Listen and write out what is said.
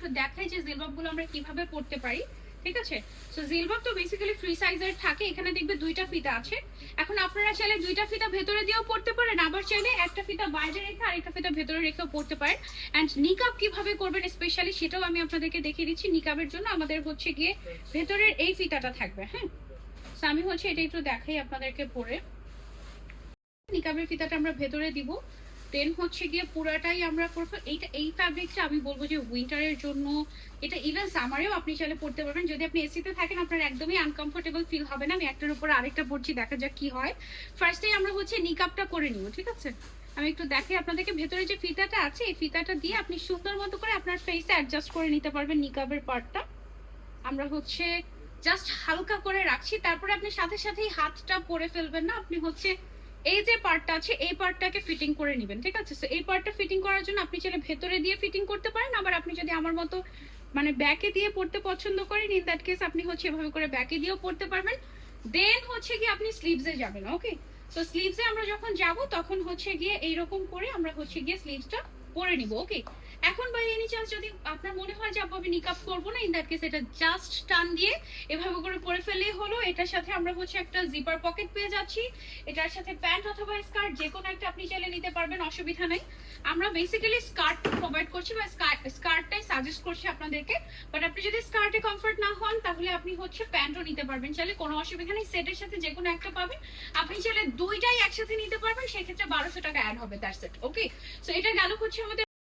একটু দেখাই যে জিলবাবগুলো আমরা কীভাবে পড়তে পারি, ঠিক আছে? সো জিলবাব তো বেসিক্যালি ফ্রি সাইজের থাকে, এখানে দেখবে দুইটা ফিতা আছে। এখন আপনারা চাইলে দুইটা ফিতা ভেতরে দিয়েও পড়তে পারেন, আবার চাইলে একটা ফিতা বাইরে রেখে আর একটা ফিতা ভেতরে রেখেও পড়তে পারেন। অ্যান্ড নিকাব কীভাবে করবেন স্পেশালি সেটাও আমি আপনাদেরকে দেখিয়ে দিচ্ছি। নিকাবের জন্য আমাদের হচ্ছে গিয়ে ভেতরের এই ফিতাটা থাকবে হ্যাঁ? So, আমি হচ্ছে এটা একটু দেখাই আপনাদেরকে পরে নিকাবের ফিতাটা আমরা ভেতরে দিব। দেন হচ্ছে গিয়ে পুরাটাই আমরা করব। এইটা, এই ফ্যাব্রিকটা আমি বলব যে উইন্টারের জন্য এটা ইভেন সামারেও আপনি চাইলে পড়তে পারবেন। যদি আপনি এসিতে থাকেন, আপনার একদমই আনকমফোর্টেবল ফিল হবে না। আমি একটার উপর আরেকটা পড়ছি, দেখা যাক কি হয়। ফার্স্টেই আমরা হচ্ছে নিকাবটা করে নিব, ঠিক আছে? আমি একটু দেখাই আপনাদেরকে। ভেতরে যে ফিতাটা আছে, এই ফিতাটা দিয়ে আপনি সুন্দর মতো করে আপনার ফেসে অ্যাডজাস্ট করে নিতে পারবেন নিকাবের পার্টটা আমরা হচ্ছে জাস্ট হালকা করে রাখছি। তারপরে আপনি সাথে সাথেই হাতটা পরে ফেলবেন না। আপনি হচ্ছে এই যে পার্টটা আছে, এই পার্টটাকে ফিটিং করে নেবেন, ঠিক আছে? তো এই পার্টটা ফিটিং করার জন্য আপনি চাইলে ভেতরে দিয়ে ফিটিং করতে পারেন, আবার আপনি যদি আমার মতো মানে ব্যাকে দিয়ে পড়তে পছন্দ করেন ইন দ্যাট কেস আপনি হচ্ছে এভাবে করে ব্যাকে দিয়েও পড়তে পারবেন। দেন হচ্ছে কি আপনি স্লিভসে যাবেন ওকে তো স্লিভসে আমরা যখন যাব, তখন হচ্ছে গিয়ে এইরকম করে আমরা হচ্ছে গিয়ে স্লিভসটা পরে নিব ওকে এখন বাই এনি চান্স যদি আপনার মনে হয় যে আপু আমি নিকাপ করব না? ইন দ্যাট কেস এটা জাস্ট টান দিয়ে এভাবে করে পরে ফেললেই হলো। এটার সাথে আমরা হচ্ছে একটা জিপার পকেট পেয়ে যাচ্ছি। এটার সাথে প্যান্ট অথবা স্কার্ট যে কোনো একটা আপনি চাইলে নিতে পারবেন, অসুবিধা নেই। আমরা বেসিক্যালি স্কার্ট প্রোভাইড করছি বা স্কার্টটাই সাজেস্ট করছি আপনাদেরকে। বাট আপনি যদি স্কার্টে কমফর্ট না হন, তাহলে আপনি হচ্ছে প্যান্টও নিতে পারবেন। চাইলে কোনো অসুবিধা নেই সেটের সাথে যে কোনো একটা পাবেন। আপনি চাইলে দুইটাই একসাথে নিতে পারবেন, সেক্ষেত্রে বারোশো টাকা অ্যাড হবে তার সেট ওকে সো এটা গেল হচ্ছে আমাদের